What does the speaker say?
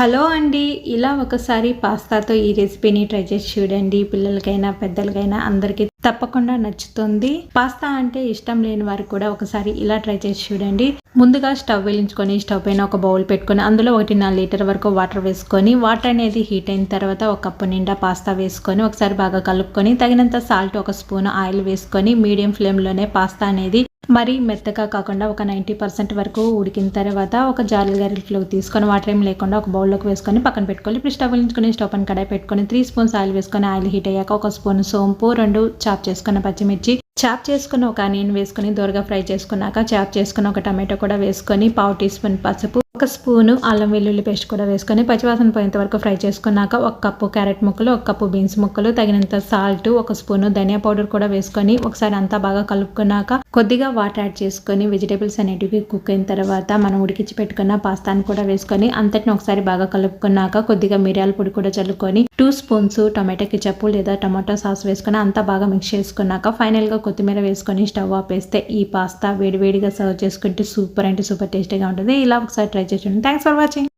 Hello అండి. ఇలా ఒకసారి పాస్తాతో ఈ రెసిపీని ట్రై చేసి చూడండి. పిల్లలకైనా పెద్దలకైనా అందరికీ తప్పకుండా నచ్చుతుంది. పాస్తా అంటే ఇష్టం లేని వారికి కూడా ఒకసారి ఇలా ట్రై చేసి చూడండి. ముందుగా స్టవ్ వెలించుకొని స్టవ్ పైన ఒక బౌల్ పెట్టుకొని అందులో ఒకటి నాలుగు లీటర్ వరకు వాటర్ వేసుకొని వాటర్ అనేది హీట్ అయిన తర్వాత ఒక కప్పు నిండా పాస్తా వేసుకొని ఒకసారి బాగా కలుపుకొని తగినంత సాల్ట్ ఒక స్పూన్ ఆయిల్ వేసుకొని మీడియం ఫ్లేమ్లోనే పాస్తా అనేది మరీ మెత్తగా కాకుండా ఒక నైంటీ పర్సెంట్ వరకు ఉడికిన తర్వాత ఒక జాలి గరిటలోకి తీసుకొని వాటర్ ఏం లేకుండా ఒక బౌల్లోకి వేసుకొని పక్కన పెట్టుకోవాలి. ఇప్పుడు స్టవ్ వెలించుకొని స్టవ్ అని కడాయి పెట్టుకొని త్రీ స్పూన్స్ ఆయిల్ వేసుకొని ఆయిల్ హీట్ అయ్యాక ఒక స్పూన్ సోంపు రెండు చాప్ చేసుకున్న పచ్చిమిర్చి. చాప్ చేసుకున్న ఒక ఆనియన్ వేసుకొని దోరగా ఫ్రై చేసుకున్నాక చాప్ చేసుకున్న ఒక టమాటో కూడా వేసుకొని పావు టీ స్పూన్ పసుపు ఒక స్పూను అల్లం వెల్లుల్లి పేస్ట్ కూడా వేసుకొని పచ్చివాసన పోయేంత వరకు ఫ్రై చేసుకున్నాక ఒక కప్పు క్యారెట్ ముక్కలు ఒక కప్పు బీన్స్ ముక్కలు తగినంత సాల్ట్ ఒక స్పూను ధనియా పౌడర్ కూడా వేసుకొని ఒకసారి అంతా బాగా కలుపుకున్నాక కొద్దిగా వాటర్ యాడ్ చేసుకొని వెజిటేబుల్స్ అనేటివి కుక్ అయిన తర్వాత మనం ఉడికించి పెట్టుకున్న పాస్తాను కూడా వేసుకొని అంతటిని ఒకసారి బాగా కలుపుకున్నాక కొద్దిగా మిరియాల పొడి కూడా చల్లుకొని టూ స్పూన్స్ టమాటో కిచప్పు లేదా టమాటో సాస్ వేసుకొని అంతా బాగా మిక్స్ చేసుకున్నాక ఫైనల్గా కొత్తిమీర వేసుకొని స్టవ్ ఆపేస్తే ఈ పాస్తా వేడివేడిగా సర్వ్ చేసుకుంటే సూపర్ అంటే సూపర్ టేస్టీగా ఉంటుంది. ఇలా ఒకసారి ట్రై చేసి థ్యాంక్స్ ఫర్ వాచింగ్